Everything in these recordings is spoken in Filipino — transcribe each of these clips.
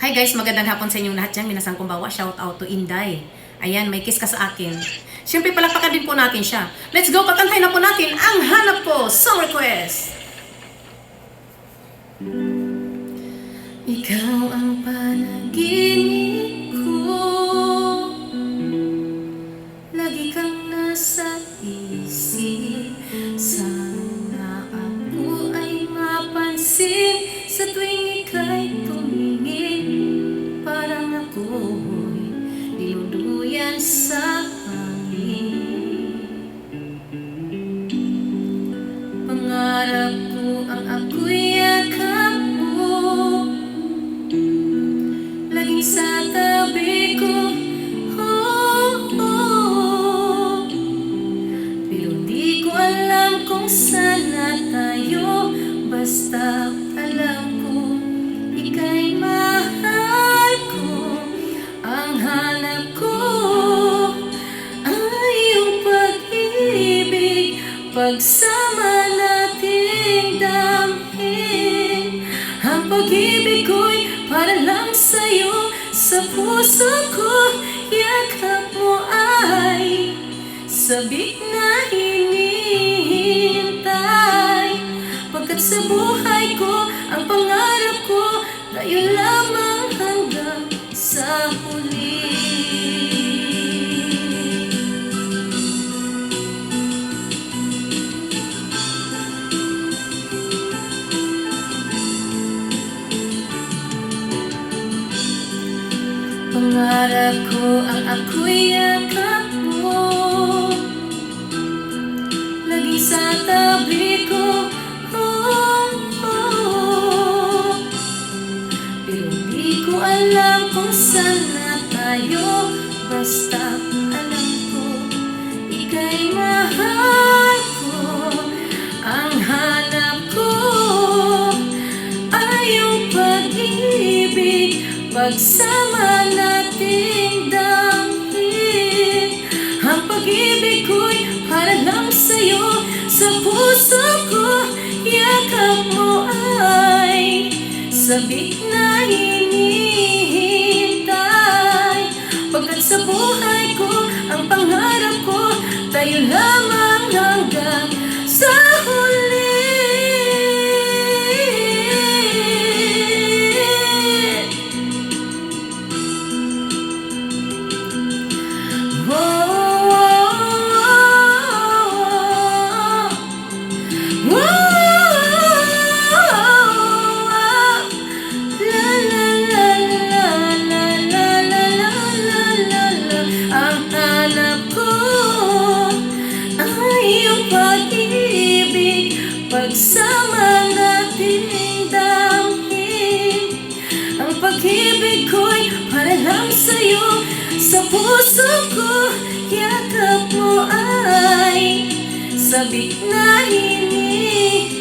Hi guys, magandang hapon sa inyong lahat dyan. Minasang kumbawa, shout out to Inday. Ayan, may kiss ka sa akin. Siyempre, palakpakan din po natin siya. Let's go, kakantay na po natin ang hanap ko, song request. Ikaw ang panaginip ko Lagi kang nasa isip Sana ako ay mapansin Sa tuwing sa hangin Pangarap ko ang ako'y yakap mo. Oh, oh. Pero di tayo. Basta Pagsama nating damhin Ang pag-ibig ko'y para lang sa'yo. Sa puso ko Yakap mo ay Sabik na hinihintay. Pagkat sa buhay ko Ang pangarap ko Tayo lamang hanggang sa huli Pangarap ko ang ako'y yakap mo Lagi sa tabi ko oh, oh. Pero di ko alam kung saan na tayo Basta Pagsama nating damhin Ang pag-ibig ko'y para lang sa'yo. Sa puso ko Yakap mo ay Sabik na hinihintay. Pagkat sa buhay ko Ang pangarap ko Tayo lamang Pagsama nating damhin Ang pag-ibig ko'y para lang sa'yo. Sa puso ko, yakap mo ay Sabik na hinihintay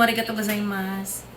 la Dumarigato gozaimasu.